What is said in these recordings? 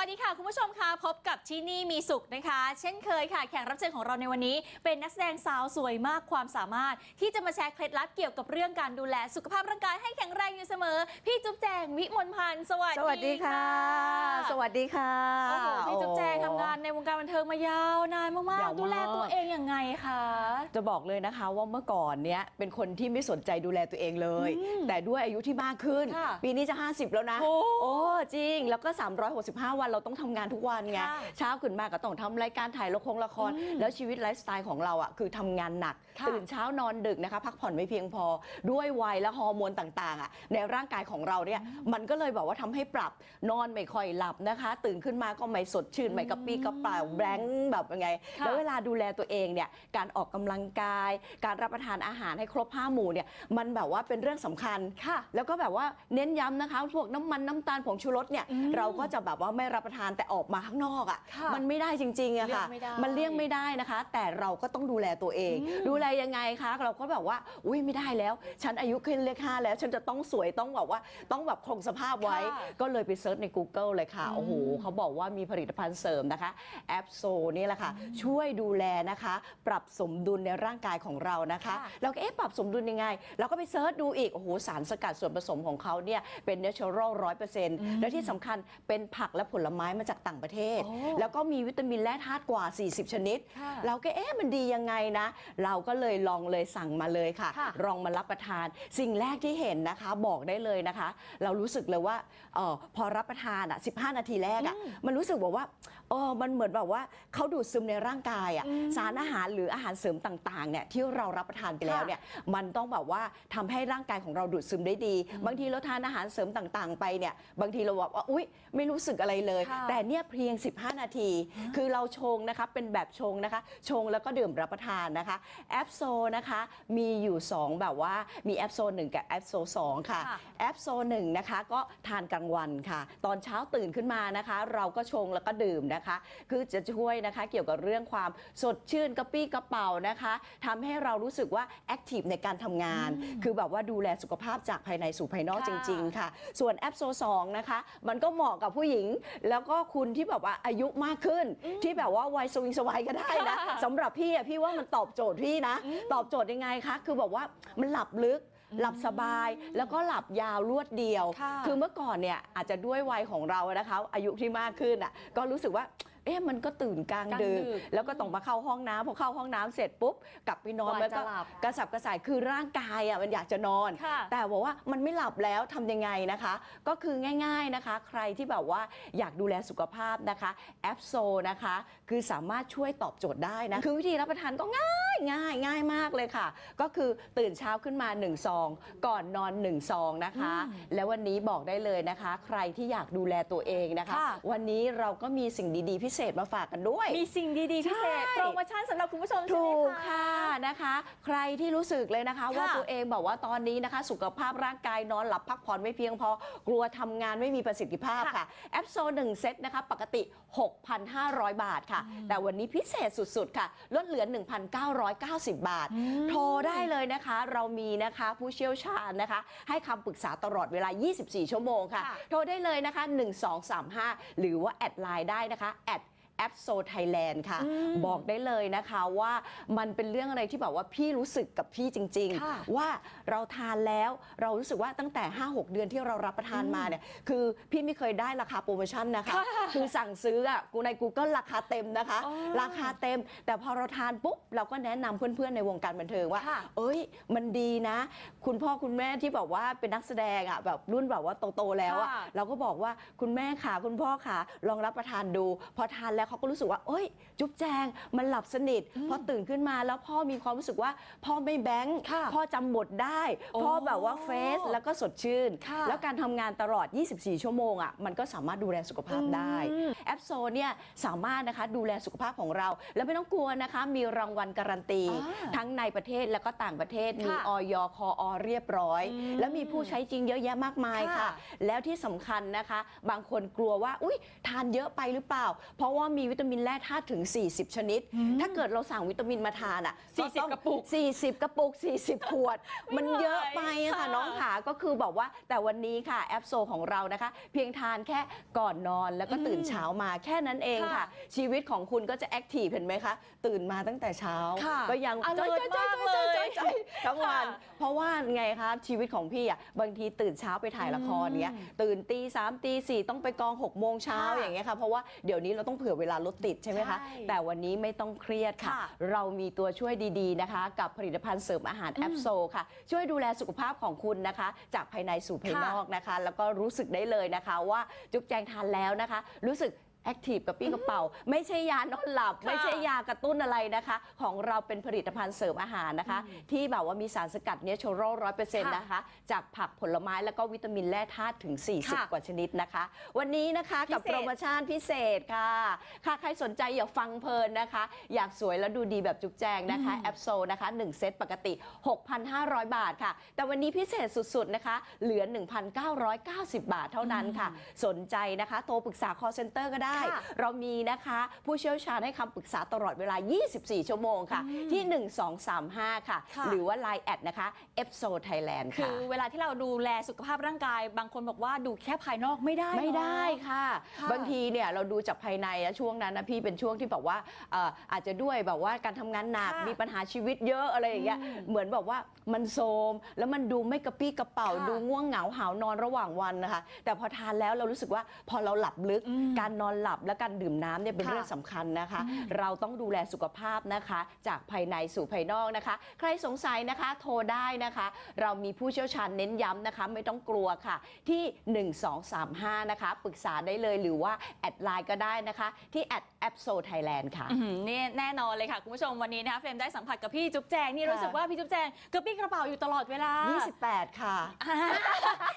วัสดีค่ะคุณผู้ชมค่ะพบกับที่นี่มีสุขนะคะ เช่นเคยค่ะแขกรับเชิญของเราในวันนี้ เป็นนักแสดงสาวสวยมากความสามารถ ที่จะมาแชร์เคล็ดลับเกี่ยวกับเรื่องการดูแลสุขภาพร่างกายให้แข็งแรงอยู่เสมอ พี่จุ๊บแจงวิมลพันธ์สวัสสวัสดีค่ะ สวัสดีค่ะโอ้โหพี่จุ๊บแจงทำงานในวงการบันเทิงมายาวนานมากยาวมากๆดูแลตัวเอง ยังไงคะ จะบอกเลยนะคะว่าเมื่อก่อนเนี้ยเป็นคนที่ไม่สนใจดูแลตัวเองเลย แต่ด้วยอายุที่มากขึ้น ค่ะปีนี้จะ 50 แล้วนะ โอ้โอ้จริง แล้วก็ 365 วันเราต้องทำงานทุกวันไงค่ะเช้าขึ้นมาก็ต้องทำรายการถ่ายละครละคร แล้วชีวิตไลฟ์สไตล์ของเราอะคือทำงานหนัก ค่ะ ตื่นเช้านอนดึกนะคะ พักผ่อนไม่เพียงพอด้วยวัยและฮอร์โมนต่างๆอะในร่างกายของเราเนี่ยมันก็เลยแบบว่าทำให้ปรับนอนไม่ค่อยหลับนะคะ ตื่นขึ้นมาก็ไม่สดชื่นไม่กระปรี้กระเป๋าแบงค์แบบยังไง ค่ะ แล้วเวลาดูแลตัวเองเนี่ยการออกกำลังกาย การรับประทานอาหารให้ครบห้าหมู่เนี่ยมันแบบว่าเป็นเรื่องสำคัญค่ะ แล้วก็แบบว่าเน้นย้ำนะคะพวกน้ำมันน้ำตาลผงชูรสเนี่ยอืมเราก็จะแบบว่าไม่รับประทานแต่ออกมาข้างนอกอะค่ะ่ะมันไม่ได้จริงๆอะค่ะเลี่ยงไม่ได้มันเลี่ยงไม่ได้นะคะ แต่เราก็ต้องดูแลตัวเอง ดูแลยังไงคะเราก็แบบว่าอุ้ยไม่ได้แล้ว ฉันอายุขึ้นเลขห้าแล้ว ฉันจะต้องสวยต้องแบบว่าต้องแบบคงสภาพไว้ค่ะก็เลยไปเซิร์ชใน Google เลยค่ะโอ้โหเขาบอกว่ามีผลิตภัณฑ์เสริมนะคะแอปโซนี่แหละค่ะช่วยดูแลนะคะปรับสมดุลในร่างกายของเรานะคะค่ะเราก็เอ๊ะปรับสมดุลยังไง เราก็ไปเซิร์ชดูอีก โอ้โห สารสกัดส่วนผสมของเขาเนี่ยเป็นเนเชอรัลร้อยเปอร์เซ็นต์และที่สำคัญเป็นผักและผลไม้มาจากต่างประเทศโอ้แล้วก็มีวิตามินและธาตุกว่า 40 ชนิดค่ะเราก็เอ๊ะมันดียังไงนะ เราก็เลยลองเลยสั่งมาเลยค่ะค่ะ ลองมารับประทาน สิ่งแรกที่เห็นนะคะบอกได้เลยนะคะ เรารู้สึกเลยว่าเออพอรับประทานอะ15 นาทีแรกอะมันรู้สึกแบบว่าเออมันเหมือนแบบว่าเขาดูดซึมในร่างกายอะสารอาหารหรืออาหารเสริมต่างๆเนี่ยที่เรารับประทานไปแล้วเนี่ยมันต้องแบบว่าทำให้ร่างกายของเราดูดซึมได้ดี บางทีเราทานอาหารเสริมต่างๆ ไปเนี่ยบางทีเราบอกว่าอุ๊ย ไม่รู้สึกอะไรเลยค่ะแต่เนี่ยเพียง 15 นาที คือเราชงนะคะเป็นแบบชงนะคะ ชงแล้วก็ดื่มรับประทานนะคะแอปโซนะคะมีอยู่ 2 แบบว่ามีแอปโซ1กับแอปโซ2ค่ะค่ะแอปโซ1นะคะก็ทานกลางวันค่ะ ตอนเช้าตื่นขึ้นมานะคะ เราก็ชงแล้วก็ดื่มนะคะ คือจะช่วยนะคะเกี่ยวกับเรื่องความสดชื่นกระปี้กระเป๋านะคะทำให้เรารู้สึกว่าแอคทีฟในการทำงาน คือแบบว่าดูแลสุขภาพจากภายในสู่ภายนอกค่ะจริง ๆ ค่ะ ส่วนแอปโซ2นะคะ มันก็เหมาะกับผู้หญิง แล้วก็คุณที่แบบว่าอายุมากขึ้น ที่แบบว่าวัยสวิงสวายก็ได้นะค่ะ สำหรับพี่อะพี่ว่ามันตอบโจทย์พี่นะ ตอบโจทย์ยังไงคะ คือแบบว่ามันหลับลึก หลับสบายแล้วก็หลับยาวรวดเดียว ค่ะ คือเมื่อก่อนเนี่ยอาจจะด้วยวัยของเรานะคะ อายุที่มากขึ้นอะก็รู้สึกว่าเอ๊ะมันก็ตื่นกลางกลางดึกดึกแล้วก็ต้องมาเข้าห้องน้ำพอเข้าห้องน้ำเสร็จปุ๊บกลับไปนอนกว่ามันก็จะหลับกระสับกระส่ายคือร่างกายอะมันอยากจะนอน ค่ะ แต่บอกว่ามันไม่หลับแล้วทำยังไงนะคะ ก็คือง่ายๆนะคะ ใครที่แบบว่าอยากดูแลสุขภาพนะคะแอปโซนะคะ คือสามารถช่วยตอบโจทย์ได้นะ คือวิธีรับประทานก็ง่ายง่ายง่ายมากเลยค่ะ ก็คือตื่นเช้าขึ้นมา1ซองก่อนนอน1ซองนะคะ แล้ววันนี้บอกได้เลยนะคะ ใครที่อยากดูแลตัวเองนะคะ ค่ะ วันนี้เราก็มีสิ่งดีๆพิเศษมาฝากกันด้วย มีสิ่งดีๆพิเศษใช่ โปรโมชั่นสำหรับคุณผู้ชมใช่ไหมถูกคะ ค่ะ นะคะ ใครที่รู้สึกเลยนะคะ ว่าค่ะตัวเองบอกว่าตอนนี้นะคะ สุขภาพร่างกายนอนหลับพักผ่อนไม่เพียงพอกลัวทำงานไม่มีประสิทธิภาพค่ะค่ะแอปโซ1เซตนะคะ ปกติ 6,500 บาทค่ะ แต่วันนี้พิเศษสุดๆค่ะ ลดเหลือ 1,990 บาท โทรได้เลยนะคะ เรามีนะคะผู้เชี่ยวชาญนะคะ ให้คำปรึกษาตลอดเวลา 24 ชั่วโมงค่ะค่ะโทรได้เลยนะคะ 1235 หรือว่า แอดไลน์ได้นะคะแอด แอปโซไทยแลนด์ค่ะ บอกได้เลยนะคะว่ามันเป็นเรื่องอะไรที่แบบว่าพี่รู้สึกกับพี่จริงค่ะๆว่าเราทานแล้วเรารู้สึกว่าตั้งแต่ 5-6 เดือนที่เรารับประทานมาเนี่ยคือพี่ไม่เคยได้ราคาโปรโมชั่นนะคะ คือสั่งซื้ออะกูใน Google ราคาเต็มนะคะอ๋อราคาเต็ม แต่พอเราทานปุ๊บเราก็แนะนำเพื่อนๆในวงการบันเทิงว่าค่ะเอ้ย มันดีนะ คุณพ่อคุณแม่ที่แบบว่าเป็นนักแสดงอะแบบรุ่นแบบว่าโตๆแล้วอะค่ะเราก็บอกว่าคุณแม่ขาคุณพ่อขาลองรับประทานดู พอทานแล้วเขาก็รู้สึกว่าเอ้ย จุ๊บแจงมันหลับสนิทพอตื่นขึ้นมาแล้วพ่อมีความรู้สึกว่า พ่อไม่แบงค์ค่ะพ่อจำบทได้โอ้พ่อแบบว่าเฟสแล้วก็สดชื่นค่ะแล้วการทำงานตลอด 24 ชั่วโมงอะมันก็สามารถดูแลสุขภาพได้อืมแอปโซเนี่ยสามารถนะคะดูแลสุขภาพของเรา แล้วไม่ต้องกลัวนะคะมีรางวัลการันตีอ่าทั้งในประเทศแล้วก็ต่างประเทศมีค่ะออยคออเรียบร้อยอืมแล้วมีผู้ใช้จริงเยอะแยะมากมายค่ะค่ะแล้วที่สำคัญนะคะ บางคนกลัวว่าอุ้ยทานเยอะไปหรือเปล่า เพราะว่ามีมีวิตามินแร่ธาตุถึง 40 ชนิด ถ้าเกิดเราสั่งวิตามินมาทานอะ40ต้องกระปุก 40 กระปุก 40 ขวด มันเยอะไปอะค่ะ ค่ะน้องขาก็คือบอกว่าแต่วันนี้ค่ะแอปโซของเรานะคะ เพียงทานแค่ก่อนนอนแล้วก็ตื่นเช้ามาแค่นั้นเองค่ะ ค่ะชีวิตของคุณก็จะแอคทีฟเห็นไหมคะตื่นมาตั้งแต่เช้า ค่ะก็ยัง alert มากเลยใจทั้งวัน ค่ะ เพราะว่าไงคะชีวิตของพี่อะบางทีตื่นเช้าไปถ่ายละครเนี้ยอืมตื่นตีสามตีสี่ต้องไปกอง6กโมงเช้าค่ะ อย่างเงี้ยค่ะเพราะว่าเดี๋ยวนี้เราต้องเผื่อเวลารถติดใช่ไหมคะ ใช่แต่วันนี้ไม่ต้องเครียดค่ะ ค่ะเรามีตัวช่วยดีๆนะคะ กับผลิตภัณฑ์เสริมอาหารแอปโซค่ะ ช่วยดูแลสุขภาพของคุณนะคะ จากภายในสู่ภายนอกนะคะ แล้วก็รู้สึกได้เลยนะคะว่าจุ๊บแจงทานแล้วนะคะ รู้สึก แอคทีฟกับปี้กระเป๋า ไม่ใช่ยานอนหลับค่ะไม่ใช่ยากระตุ้นอะไรนะคะ ของเราเป็นผลิตภัณฑ์เสริมอาหารนะคะ ที่แบบว่ามีสารสกัดเนเชอรัลร้อยเปอร์เซ็นต์ค่ะนะคะ จากผักผลไม้แล้วก็วิตามินแร่ธาตุถึงค่ะ40 กว่าชนิดนะคะ วันนี้นะคะกับพิเศษโปรโมชั่นพิเศษค่ะ ค่ะใครสนใจอยากฟังเพลินนะคะ อยากสวยแล้วดูดีแบบจุ๊บแจงนะคะแอปโซนะคะ 1 เซตปกติ 6,500 บาทค่ะ แต่วันนี้พิเศษสุดๆนะคะ เหลือ 1,990 บาทเท่านั้นค่ะ สนใจนะคะโทรปรึกษา call center ก็ได้ค่ะเรามีนะคะ ผู้เชี่ยวชาญให้คำปรึกษาตลอดเวลา 24 ชั่วโมงค่ะ ที่ 1235 ค่ะ ค่ะ หรือว่า Line แอดนะคะ e p s o Thailand คืค่ะอเวลาที่เราดูแลสุขภาพร่างกาย บางคนบอกว่าดูแค่ภายนอกไม่ได้ไม่ได้เนอะ ค่ะ ค่ะบางทีเนี่ยเราดูจากภายในนะช่วงนั้นนะพี่เป็นช่วงที่แบบว่าเอ่ออาจจะด้วยแบบว่าการทำงานหนักค่ะมีปัญหาชีวิตเยอะอะไรอย่างเงี้ยอืมเหมือนแบบว่ามันโทรมแล้วมันดูไม่กระปี้กระเป๋า ค่ะ ดูง่วงเหงาหาวนอนระหว่างวันนะคะ แต่พอทานแล้วเรารู้สึกว่าพอเราหลับลึกอืมการนอนหลับและการดื่มน้ำเนี่ยเป็นค่ะเรื่องสำคัญนะคะ เราต้องดูแลสุขภาพนะคะ จากภายในสู่ภายนอกนะคะ ใครสงสัยนะคะโทรได้นะคะ เรามีผู้เชี่ยวชาญเน้นย้ำนะคะ ไม่ต้องกลัวค่ะ ที่ 1235 นะคะ ปรึกษาได้เลยหรือว่า แอดไลน์ก็ได้นะคะ ที่แอดแอปโซไทยแลนด์ค่ะ อื้อหือนี่แน่นอนเลยค่ะ คุณผู้ชมวันนี้นะคะเฟรมได้สัมผัสกับพี่จุ๊บแจงนี่ค่ะ รู้สึกว่าพี่จุ๊บแจงกระปี้กระเป๋าอยู่ตลอดเวลา28 ค่ะอ่า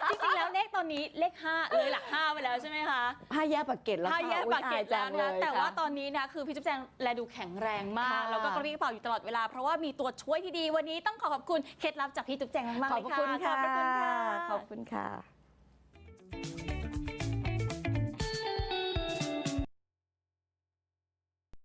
จริงๆแล้วเลขตอนนี้เลข5เลยหลัก5ไปแล้วใช่ไหมคะ ผ้าแยกปากเกร็ดแล้วถ้าค่ะแยกบาดเจ็บแล้วนะแต่ว่าตอนนี้นะคือพี่จุ๊บแจงแลดูแข็งแรงมาก แล้วก็กระรี้กระเป๋าอยู่ตลอดเวลา เพราะว่ามีตัวช่วยที่ดีวันนี้ต้องขอขอบคุณเคล็ดลับจากพี่จุ๊บแจงมากเลยค่ะขอบคุณค่ะขอบคุณค่ะ